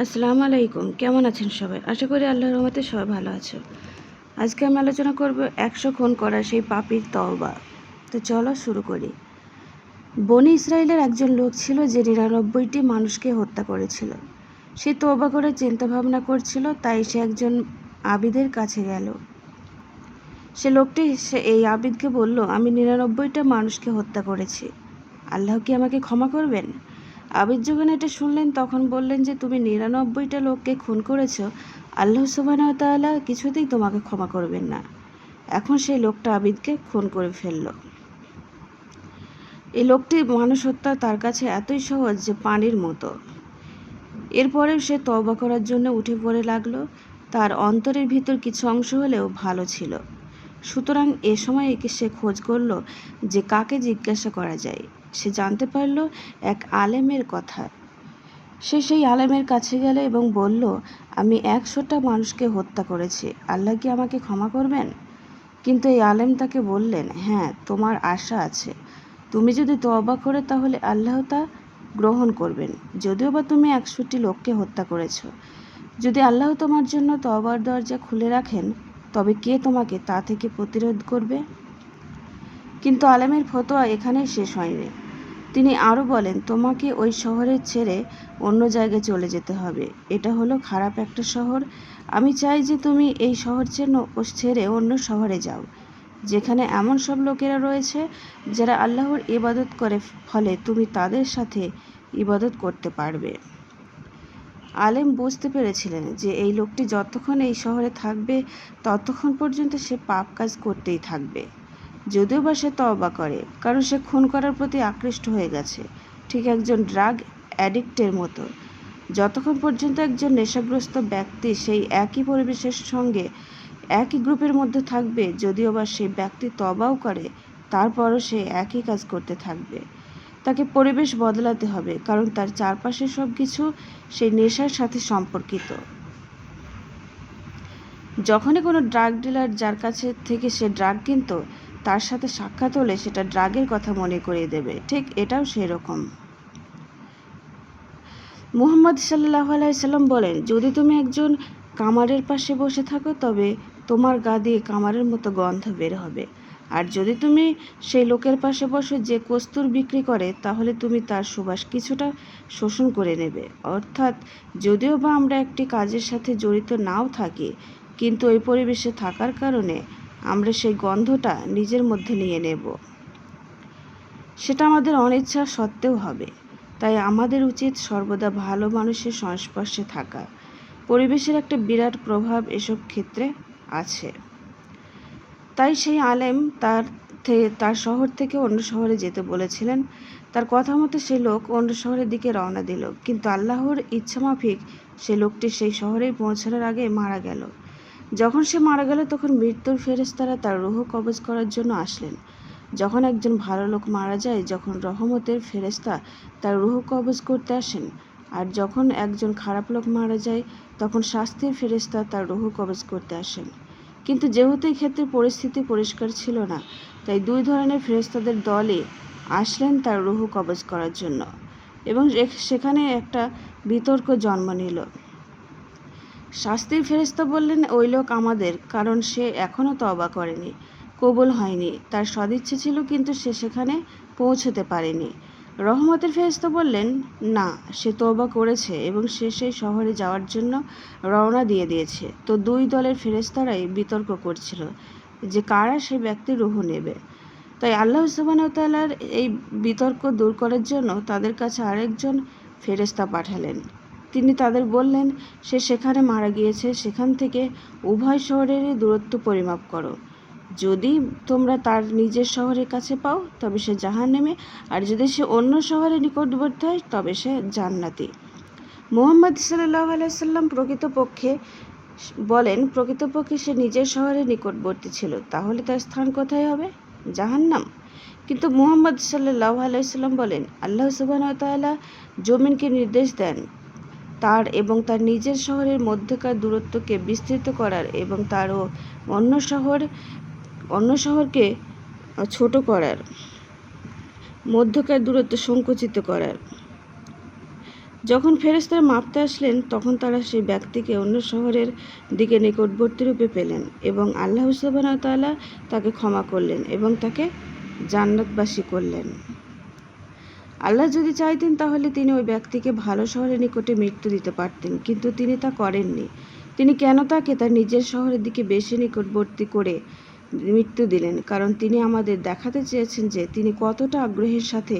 আসসালামু আলাইকুম। কেমন আছেন সবাই? আশা করি আল্লাহর রহমতে সবাই ভালো আছো। আজকে আমি আলোচনা করব একশো খুন করা সেই পাপির তওবা। তো চলো শুরু করি। বনি ইসরায়েলের একজন লোক ছিল যে নিরানব্বইটি মানুষকে হত্যা করেছিল। সে তওবা করে চিন্তা ভাবনা করছিল, তাই সে একজন আবিদের কাছে গেল। সে লোকটি, সে এই আবিদকে বলল, আমি নিরানব্বইটা মানুষকে হত্যা করেছি। আল্লাহ কি আমাকে ক্ষমা করবেন? আবিদ যখন এটা শুনলেন, তখন বললেন যে, তুমি নিরানব্বইটা লোককে খুন করেছ। আল্লাহ সুবাহ কিছুতেই তোমাকে ক্ষমা করবেন না। এখন সেই লোকটা আবিদকে খুন করে ফেলল। এই লোকটি মানুষ হত্যা তার কাছে এতই সহজ যে, পানির মতো। এরপরেও সে তওবা করার জন্য উঠে পড়ে লাগল। তার অন্তরের ভিতর কিছু অংশ হলেও ভালো ছিল। সুতরাং এ সময় একে সে খোঁজ করল যে, কাকে জিজ্ঞাসা করা যায়। সে জানতে পারল এক আলেমের কথা। সে সেই আলেমের কাছে গেল এবং বলল, আমি একশোটা মানুষকে হত্যা করেছি। আল্লাহ কি আমাকে ক্ষমা করবেন? কিন্তু এই আলেম তাকে বললেন হ্যাঁ তোমার আশা আছে। তুমি যদি তবা করে তাহলে আল্লাহ তা গ্রহণ করবেন। যদিও বা তুমি একশোটি লোককে হত্যা করেছ। যদি আল্লাহ তোমার জন্য তবার দরজা খুলে রাখেন, তবে কে তোমাকে তা থেকে প্রতিরোধ করবে? কিন্তু আলেমের ফতোয়া এখানেই শেষ হয়নি। তিনি আরও বলেন, তোমাকে ওই শহরে ছেড়ে অন্য জায়গায় চলে যেতে হবে। এটা হলো খারাপ একটা শহর। আমি চাই যে তুমি এই শহর ছেড়ে অন্য শহরে যাও, যেখানে এমন সব লোকেরা রয়েছে যারা আল্লাহর ইবাদত করে, ফলে তুমি তাদের সাথে ইবাদত করতে পারবে। আলেম বুঝতে পেরেছিলেন যে এই লোকটি যতক্ষণ এই শহরে থাকবে, ততক্ষণ পর্যন্ত সে পাপ কাজ করতেই থাকবে। যদিও বা সে তওবা করে, কারণ সে খুন করার প্রতি আকৃষ্ট হয়ে গেছে। ঠিক একজন ড্রাগ অ্যাডিক্টের মতো। যতক্ষণ পর্যন্ত একজন নেশাগ্রস্ত ব্যক্তি সেই একই পরিবেশের সঙ্গে একই গ্রুপের মধ্যে থাকবে, যদিও বা সেই ব্যক্তি তবাও করে, তারপরও সে একই কাজ করতে থাকবে। তাকে পরিবেশ বদলাতে হবে, কারণ তার চারপাশে সব কিছু সেই নেশার সাথে সম্পর্কিত। যখনই কোনো ড্রাগ ডিলার যার কাছে থেকে সে ড্রাগ কিনত তার সাথে সাক্ষাৎ হলে সেটা ড্রাগের কথা মনে করিয়ে দেবে। ঠিক এটাও সেরকম মুহাম্মদ সাল্লাহ আলাইসাল্লাম বলেন, যদি তুমি একজন কামারের পাশে বসে থাকো, তবে তোমার গা দিয়ে কামারের মতো গন্ধ বের হবে। আর যদি তুমি সেই লোকের পাশে বসো যে কস্তুর বিক্রি করে, তাহলে তুমি তার সুবাস কিছুটা শোষণ করে নেবে। অর্থাৎ, যদিও বা আমরা একটি কাজের সাথে জড়িত নাও থাকি, কিন্তু ওই পরিবেশে থাকার কারণে আমরা সেই গন্ধটা নিজের মধ্যে নিয়ে নেব। সেটা আমাদের অনিচ্ছা সত্ত্বেও হবে। তাই আমাদের উচিত সর্বদা ভালো মানুষের সংস্পর্শে থাকা। পরিবেশের একটা বিরাট প্রভাব এসব ক্ষেত্রে আছে। তাই সেই আলেম তার তার শহর থেকে অন্য শহরে যেতে বলেছিলেন। তার কথা মতো সে লোক অন্য শহরের দিকে রওনা দিল। কিন্তু আল্লাহর ইচ্ছামাফিক সে লোকটি সেই শহরে পৌঁছানোর আগে মারা গেল। যখন সে মারা গেল, তখন মৃত্যুর ফেরেস্তারা তার রুহ কবজ করার জন্য আসলেন। যখন একজন ভালো লোক মারা যায়, যখন রহমতের ফেরেস্তা তার রুহ কবজ করতে আসেন, আর যখন একজন খারাপ লোক মারা যায়, তখন শাস্তির ফেরেস্তা তার রুহ কবজ করতে আসেন। কিন্তু যেহেতু ক্ষেত্রে পরিস্থিতি পরিষ্কার ছিল না, তাই দুই ধরনের ফেরেস্তাদের দলে আসলেন তার রুহু কবজ করার জন্য। এবং সেখানে একটা বিতর্ক জন্ম নিল। শাস্তির ফেরিস্তা বললেন, ওই লোক আমাদের, কারণ সে এখনও তবা করেনি, কবুল হয়নি। তার সদিচ্ছে ছিল কিন্তু সে সেখানে পৌঁছতে পারেনি। রহমতের ফেরিস্তা বললেন, না, সে তবা করেছে এবং সে সেই শহরে যাওয়ার জন্য রওনা দিয়ে দিয়েছে। তো দুই দলের ফেরেস্তারাই বিতর্ক করছিল যে কারা সে ব্যক্তি রুহ নেবে। তাই আল্লাহ সুবাহতালার এই বিতর্ক দূর করার জন্য তাদের কাছে আরেকজন ফেরেস্তা পাঠালেন। তিনি তাদের বললেন, সে সেখানে মারা গিয়েছে, সেখান থেকে উভয় শহরেরই দূরত্ব পরিমাপ করো। যদি তোমরা তার নিজের শহরের কাছে পাও, তবে সে জাহান নেমে আর যদি সে অন্য শহরে নিকটবর্তী হয়, তবে সে জান্নাতি। মোহাম্মদ সাল্লাহ আলাইসাল্লাম প্রকৃতপক্ষে বলেন, প্রকৃতপক্ষে সে নিজের শহরে নিকটবর্তী ছিল, তাহলে তার স্থান কোথায় হবে? জাহান্নাম। কিন্তু মুহাম্মদ সাল্লাহ আলাইসাল্লাম বলেন, আল্লাহ সুবাহ তাল্লাহ জমিনকে নির্দেশ দেন তার এবং তার নিজের শহরের মধ্যকার দূরত্বকে বিস্তৃত করার এবং তারও অন্য শহর, অন্য শহরকে ছোট করার, মধ্যকার দূরত্ব সংকুচিত করার। যখন ফেরেশতারা মাপতে আসলেন, তখন তারা সেই ব্যক্তিকে অন্য শহরের দিকে নিকটবর্তী রূপে পেলেন এবং আল্লাহ সুবহানাহু তাকে ক্ষমা করলেন এবং তাকে জান্নাতবাসী করলেন। আল্লাহ যদি চাইতেন তাহলে তিনি ওই ব্যক্তিকে ভালো শহরের নিকটে মৃত্যু দিতে পারতেন, কিন্তু তিনি তা করেননি। তিনি কেন তাকে তার নিজের শহরের দিকে বেশি নিকটবর্তী করে মৃত্যু দিলেন? কারণ তিনি আমাদের দেখাতে চেয়েছেন যে তিনি কতটা আগ্রহের সাথে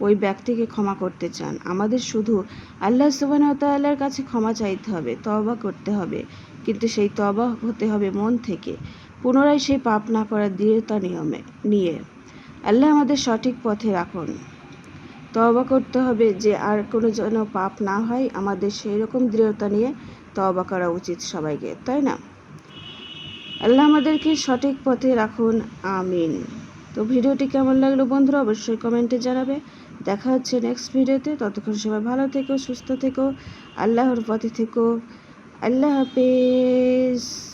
ওই ব্যক্তিকে ক্ষমা করতে চান। আমাদের শুধু আল্লাহ সুবাহতাল্লাহর কাছে ক্ষমা চাইতে হবে তবা করতে হবে, কিন্তু সেই তবা হতে হবে মন থেকে। পুনরায় সেই পাপ না করার দৃঢ়তা নিয়মে, নিয়ে। আল্লাহ আমাদের সঠিক পথে রাখুন। তওবা করতে হবে যে আর কোনো যেন পাপ না হয়, আমাদের সেই রকম দৃঢ়তা নিয়ে তওবা করা উচিত সবাইকে, তাই না? আল্লাহ আমাদেরকে সঠিক পথে রাখুন, আমিন। তো ভিডিওটি কেমন লাগল বন্ধুরা, অবশ্যই কমেন্টে জানাবে। দেখা হচ্ছে নেক্সট ভিডিওতে, ততক্ষণ সবাই ভালো থেকো, সুস্থ থেকো, আল্লাহর পথে থেকো, আল্লাহ হাফেজ।